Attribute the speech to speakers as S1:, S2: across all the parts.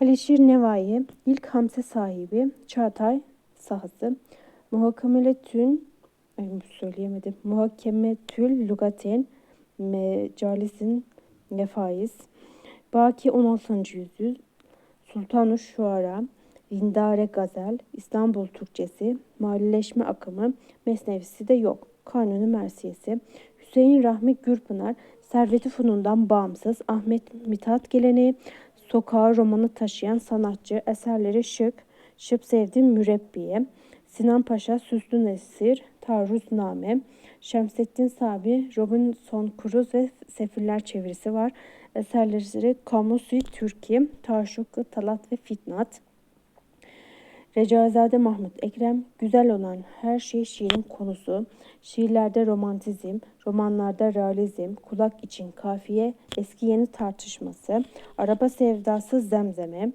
S1: Alişir Nevai, ilk hamse sahibi, Çağatay sahası, Muhakemeletün, ay söyleyemedim, Muhakemetül Lugaten, Mecalisin Nefaiz, Baki 16. yüzyıl, Sultan-ı Şuara, Rindare Gazel, İstanbul Türkçesi, Malileşme akımı, Mesnevisi de yok. Kanuni Mersiyesi, Hüseyin Rahmi Gürpınar, Servet-i Funun'dan bağımsız. Ahmet Mithat geleneği, sokağa romanı taşıyan sanatçı, eserleri şık, şıp sevdiğim mürebbiye, Sinan Paşa, Süslü Nesir, Taarruzname, Şemsettin Sabi, Robinson Crusoe ve Sefiller çevirisi var. Eserleri Kamusi Türkiye, Taşuk, Talat ve Fitnat. Recaizade Mahmut Ekrem, güzel olan her şey şiirin konusu, şiirlerde romantizm, romanlarda realizm, kulak için kafiye, eski yeni tartışması, araba sevdası zemzeme,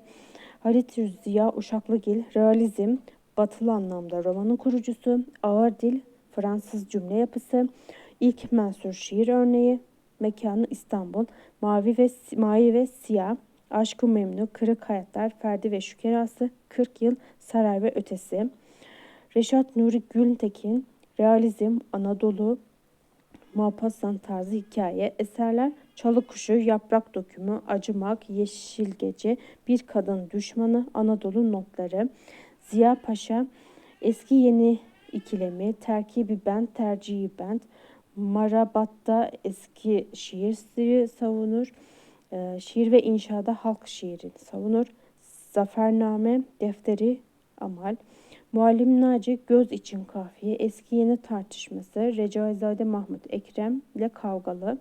S1: Halit Ziya Uşaklıgil, realizm, batılı anlamda romanın kurucusu, ağır dil, Fransız cümle yapısı, ilk mensur şiir örneği, mekanı İstanbul, mavi ve mavi ve siyah, Aşkı Memnu, Kırık Hayatlar, Ferdi ve Şükerası, 40 Yıl, Saray ve Ötesi. Reşat Nuri Gültekin, Realizm, Anadolu, Maupassant tarzı hikaye, eserler Çalı Kuşu, Yaprak Dökümü, Acımak, Yeşil Gece, Bir Kadın Düşmanı, Anadolu Notları, Ziya Paşa, Eski Yeni ikilemi, terkibi bent, tercihi bent, Marabat'ta eski şiir savunur, ee, şiir ve inşada halk şiirini savunur. Zafername, defteri, amal. Muallim Naci, göz için kafiye, eski yeni tartışması, Recaizade Mahmut Ekrem ile kavgalı.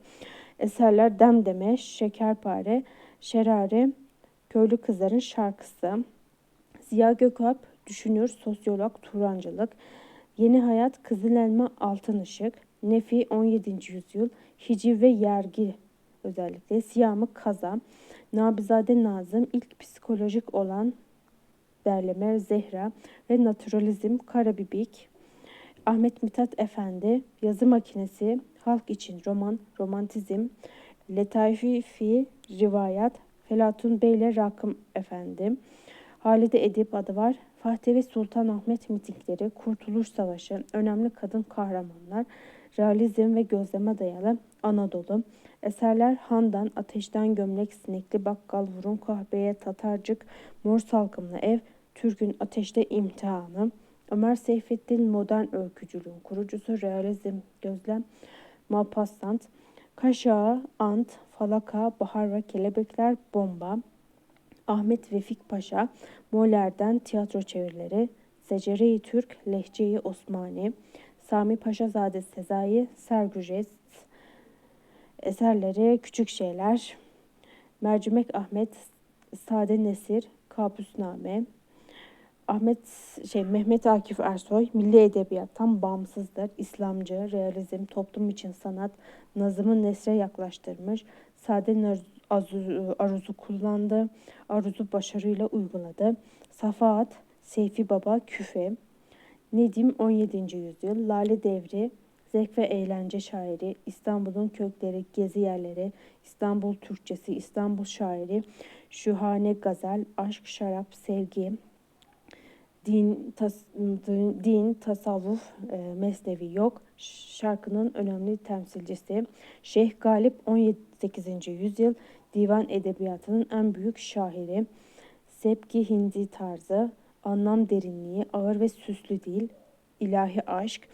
S1: Eserler Demdeme, Şekerpare, Şerare, Köylü Kızların Şarkısı. Ziya Gökalp, düşünür, sosyolog, Turancılık. Yeni Hayat, Kızıl Elma, Altın Işık. Nefi 17. yüzyıl, Hiciv ve Yergi özellikle Siyamı Kaza, Nabizade Nazım ilk psikolojik olan derleme Zehra ve Naturalizm Karabibik, Ahmet Mithat Efendi, Yazı Makinesi, Halk için Roman, Romantizm, Letaifi Fi, Rivayat, Felatun Bey ile Rakım Efendi, Halide Edip adı var, ve Sultan Ahmet mitingleri, Kurtuluş Savaşı, önemli kadın kahramanlar, realizm ve gözleme dayalı Anadolu, Eserler Handan, Ateşten Gömlek, Sinekli Bakkal, Vurun Kahveye, Tatarcık, Mor Salkımlı Ev, Türk'ün Ateşte İmtihanı, Ömer Seyfettin Modern Öykücülüğün kurucusu, Realizm Gözlem, Maupassant, Kaşağı, Ant, Falaka, Bahar ve Kelebekler, Bomba, Ahmet Vefik Paşa, Moller'den tiyatro çevirileri, Secere-i Türk, Lehçe-i Osmani, Sami Paşazade Sezai, Sergüjes, Eserleri Küçük Şeyler, Mercimek Ahmet, Sade Nesir, Kabusname, Ahmet şey Mehmet Akif Ersoy milli edebiyattan bağımsızdır. İslamcı, realizm, toplum için sanat, nazımı nesre yaklaştırmış. Sade aruzu kullandı. Aruzu başarıyla uyguladı. Safahat, Seyfi Baba, Küfe, Nedim 17. yüzyıl, Lale Devri, Zevk ve eğlence şairi, İstanbul'un kökleri, gezi yerleri, İstanbul Türkçesi, İstanbul şairi, şuhane gazel, aşk, şarap, sevgi, din, tas, din tasavvuf, e, mesnevi yok. Şarkının önemli temsilcisi Şeyh Galip 18. yüzyıl divan edebiyatının en büyük şairi. Sepki Hindi tarzı, anlam derinliği, ağır ve süslü dil, ilahi aşk,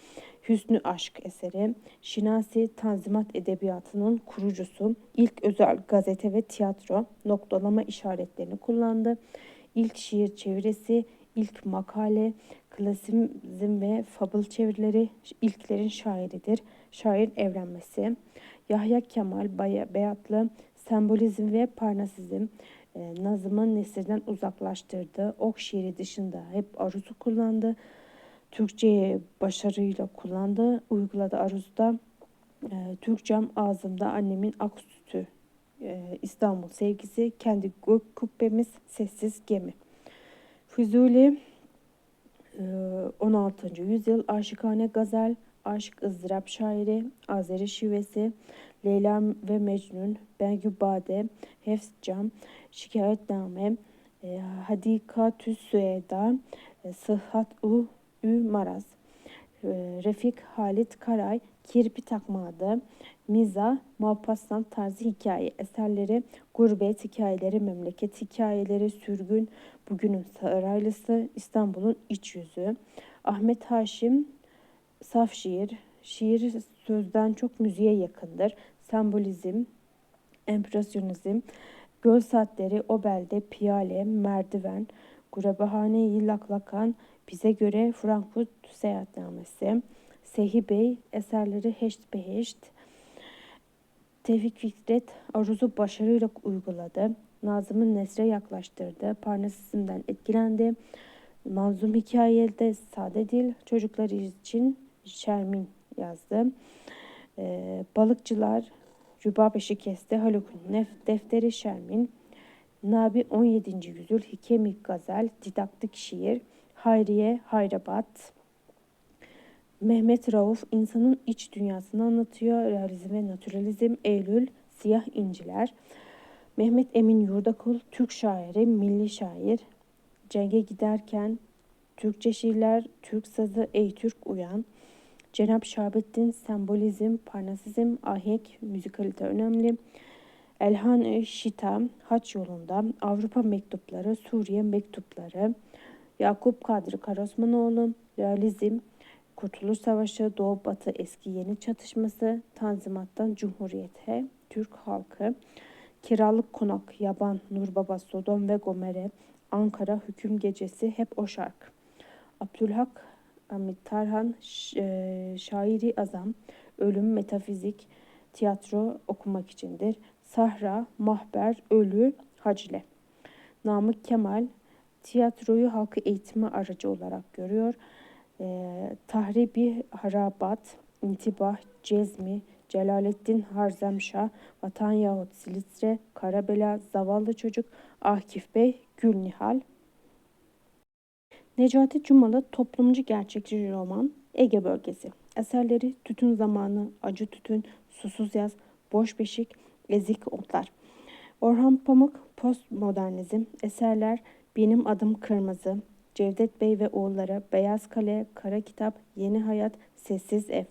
S1: Hüsnü Aşk eseri, Şinasi Tanzimat Edebiyatı'nın kurucusu, ilk özel gazete ve tiyatro noktalama işaretlerini kullandı. İlk şiir çevirisi, ilk makale, klasizm ve fabıl çevirileri ilklerin şairidir. Şair evlenmesi, Yahya Kemal Beyatlı, sembolizm ve parnasizm, Nazım'ın nesirden uzaklaştırdığı ok şiiri dışında hep aruzu kullandı. Türkçeyi başarıyla kullandı, uyguladı aruzda. E, Türkçem ağzımda annemin ak sütü, e, İstanbul sevgisi, kendi gök kubbemiz, sessiz gemi. Füzuli e, 16. yüzyıl aşıkane gazel, aşk ızdırap şairi, Azeri şivesi, Leyla ve Mecnun, Bengü Bade, Hefs Cam, Şikayetname, e, Hadikatü Süeda, e, Sıhhat U Ü Maraz, e, Refik Halit Karay, Kirpi Takmadı, Miza, Maupassant tarzı hikaye eserleri, gurbet hikayeleri, memleket hikayeleri, sürgün, bugünün saraylısı, İstanbul'un iç yüzü, Ahmet Haşim, saf şiir, şiir sözden çok müziğe yakındır, sembolizm, empresyonizm, göl saatleri, obelde, piyale, merdiven, Gurebahane-i Laklakan, bize göre Frankfurt seyahatnamesi, Sehi Bey eserleri Heşt Beheşt, Tevfik Fikret aruzu başarıyla uyguladı. Nazım'ın Nesre yaklaştırdı. Parnasizmden etkilendi. Manzum hikayede sade dil çocuklar için Şermin yazdı. Ee, balıkçılar Rübab kesti. Haluk'un nef defteri Şermin. Nabi 17. yüzyıl Hikemi Gazel, didaktik şiir, Hayriye Hayrabat, Mehmet Rauf insanın iç dünyasını anlatıyor. Realizm ve naturalizm, Eylül, Siyah İnciler, Mehmet Emin Yurdakul, Türk şairi, milli şair, Cenge giderken Türkçe şiirler, Türk sazı, Ey Türk Uyan, Cenap Şahabettin, sembolizm, parnasizm, ahenk, müzikalite önemli. Elhan Şita, Haç yolunda, Avrupa mektupları, Suriye mektupları, Yakup Kadri Karosmanoğlu, realizm, Kurtuluş Savaşı, Doğu Batı eski yeni çatışması, Tanzimat'tan Cumhuriyete, Türk halkı, Kiralık Konak, Yaban, Nurbaba, Sodom ve Gomere, Ankara, Hüküm Gecesi hep o şarkı. Abdülhak Hamit Tarhan, e, Şairi Azam, Ölüm, Metafizik, Tiyatro okumak içindir. Sahra, Mahber, Ölü, Hacile. Namık Kemal, tiyatroyu halkı eğitimi aracı olarak görüyor e, Tahribi Harabat, İntibah, Cezmi, Celaleddin Harzemşah, Vatan yahut Silitre, Karabela, Zavallı Çocuk, Akif Bey, Gülnihal. Necati Cumalı toplumcu gerçekçi roman Ege bölgesi. Eserleri Tütün Zamanı, Acı Tütün, Susuz Yaz, Boş Beşik, Ezik Otlar. Orhan Pamuk Postmodernizm Eserler Benim Adım Kırmızı, Cevdet Bey ve oğulları Beyaz Kale, Kara Kitap, Yeni Hayat, Sessiz Ev.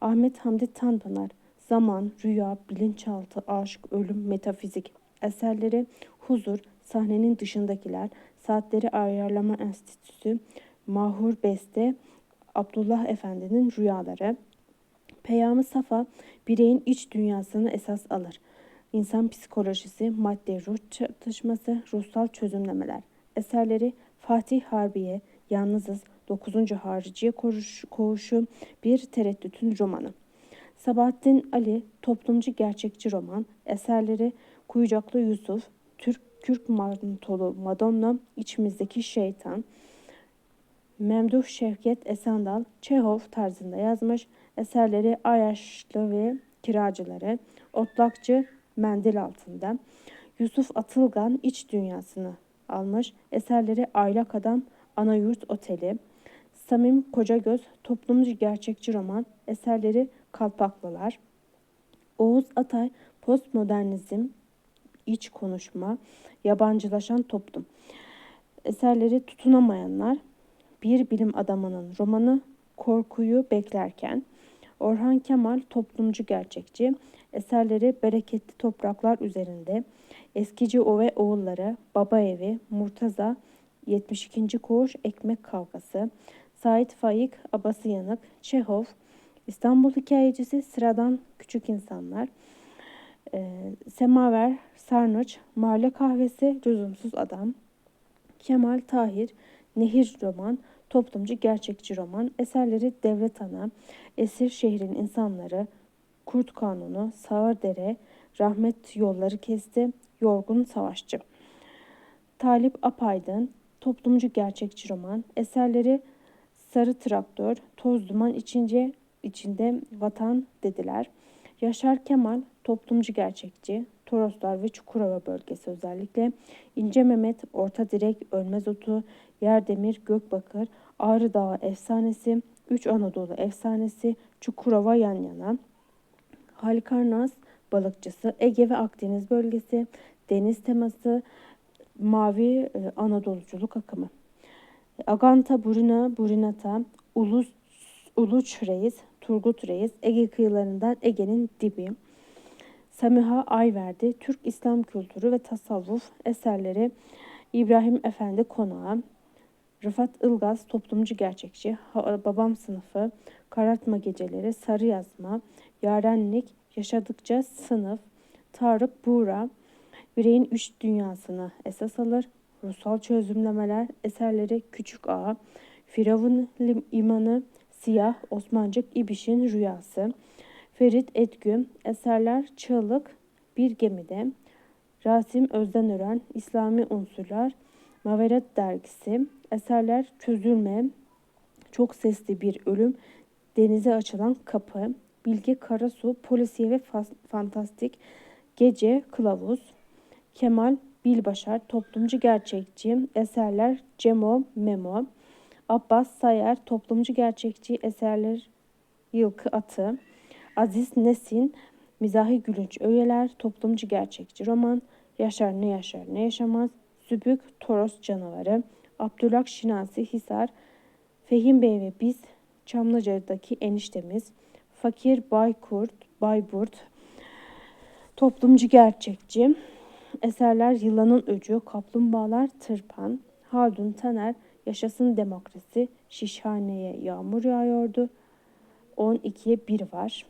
S1: Ahmet Hamdi Tanpınar, Zaman, Rüya, Bilinçaltı, Aşk, Ölüm, Metafizik. Eserleri Huzur, Sahnenin Dışındakiler, Saatleri Ayarlama Enstitüsü, Mahur Beste, Abdullah Efendi'nin Rüyaları. Peyami Safa, bireyin iç dünyasını esas alır. İnsan psikolojisi, madde ruh çatışması, ruhsal çözümlemeler. Eserleri Fatih Harbiye, Yalnızız, 9. Hariciye Koğuşu, Bir Tereddütün Romanı. Sabahattin Ali, toplumcu gerçekçi roman, eserleri Kuyucaklı Yusuf, Kürk Mantolu Madonna, İçimizdeki Şeytan, Memduh Şevket Esendal, Çehov tarzında yazmış, eserleri Ayaşlı ve Kiracıları, Otlakçı Mendil Altında, Yusuf Atılgan İç Dünyasını almış. Eserleri Aylak Adam, Anayurt Oteli, Samim Kocagöz, toplumcu gerçekçi roman, eserleri Kalpaklılar, Oğuz Atay, postmodernizm, iç konuşma, yabancılaşan toplum. Eserleri Tutunamayanlar, Bir Bilim Adamının romanı, Korkuyu Beklerken, Orhan Kemal toplumcu gerçekçi, eserleri Bereketli Topraklar üzerinde, Eskici Ove Oğulları, Baba Evi, Murtaza, 72. Koğuş Ekmek Kavgası, Sait Faik, Abası Yanık, Çehov, İstanbul Hikayecisi, Sıradan Küçük İnsanlar, e, Semaver, Sarnıç, Mahalle Kahvesi, Lüzumsuz Adam, Kemal Tahir, Nehir Roman, Toplumcu Gerçekçi Roman, eserleri Devlet Ana, Esir Şehrin İnsanları, Kurt Kanunu, Sağırdere, Rahmet Yolları Kesti, Yorgun Savaşçı. Talip Apaydın, toplumcu gerçekçi roman, eserleri Sarı Traktör, Toz Duman içince, içinde Vatan dediler. Yaşar Kemal, toplumcu gerçekçi, Toroslar ve Çukurova bölgesi özellikle. İnce Mehmet, Orta Direk, Ölmez Otu, Yerdemir, Gökbakır, Ağrı Dağı efsanesi, Üç Anadolu efsanesi, Çukurova yan yana. Halikarnas, balıkçısı, Ege ve Akdeniz bölgesi, deniz teması, Mavi e, Anadoluculuk akımı. Aganta Burina Burinata, Ulus, Uluç Reis, Turgut Reis, Ege kıyılarından Ege'nin dibi. Samiha Ayverdi, Türk İslam kültürü ve tasavvuf eserleri. İbrahim Efendi Konağı, Rıfat Ilgaz, toplumcu gerçekçi, Babam sınıfı, Karartma geceleri, Sarı yazma, Yarenlik, Yaşadıkça sınıf, Tarık Buğra, Bireyin Üç Dünyasını esas alır, Ruhsal çözümlemeler, eserleri Küçük Ağa, Firavun İmanı, Siyah, Osmancık İbiş'in Rüyası, Ferit Etgü, eserler Çığlık, Bir Gemide, Rasim Özdenören, İslami Unsurlar, Maveret Dergisi, eserler Çözülme, Çok Sesli Bir Ölüm, Denize Açılan Kapı, Bilge Karasu, Polisiye ve Fantastik, Gece Kılavuz, Kemal Bilbaşar, Toplumcu Gerçekçi, eserler Cemo Memo, Abbas Sayer, Toplumcu Gerçekçi, eserler Yılkı Atı, Aziz Nesin, Mizahi Gülünç Öğeler, Toplumcu Gerçekçi Roman, Yaşar Ne Yaşar Ne Yaşamaz, Zübük Toros Canavarı, Abdülhak Şinasi Hisar, Fehim Bey ve Biz, Çamlıca'daki Eniştemiz, Fakir Baykurt, Bayburt, Toplumcu Gerçekçi, Eserler Yılanın Öcü, Kaplumbağalar Tırpan, Haldun Taner, Yaşasın Demokrasi, Şişhaneye Yağmur Yağıyordu, 12'ye 1 var.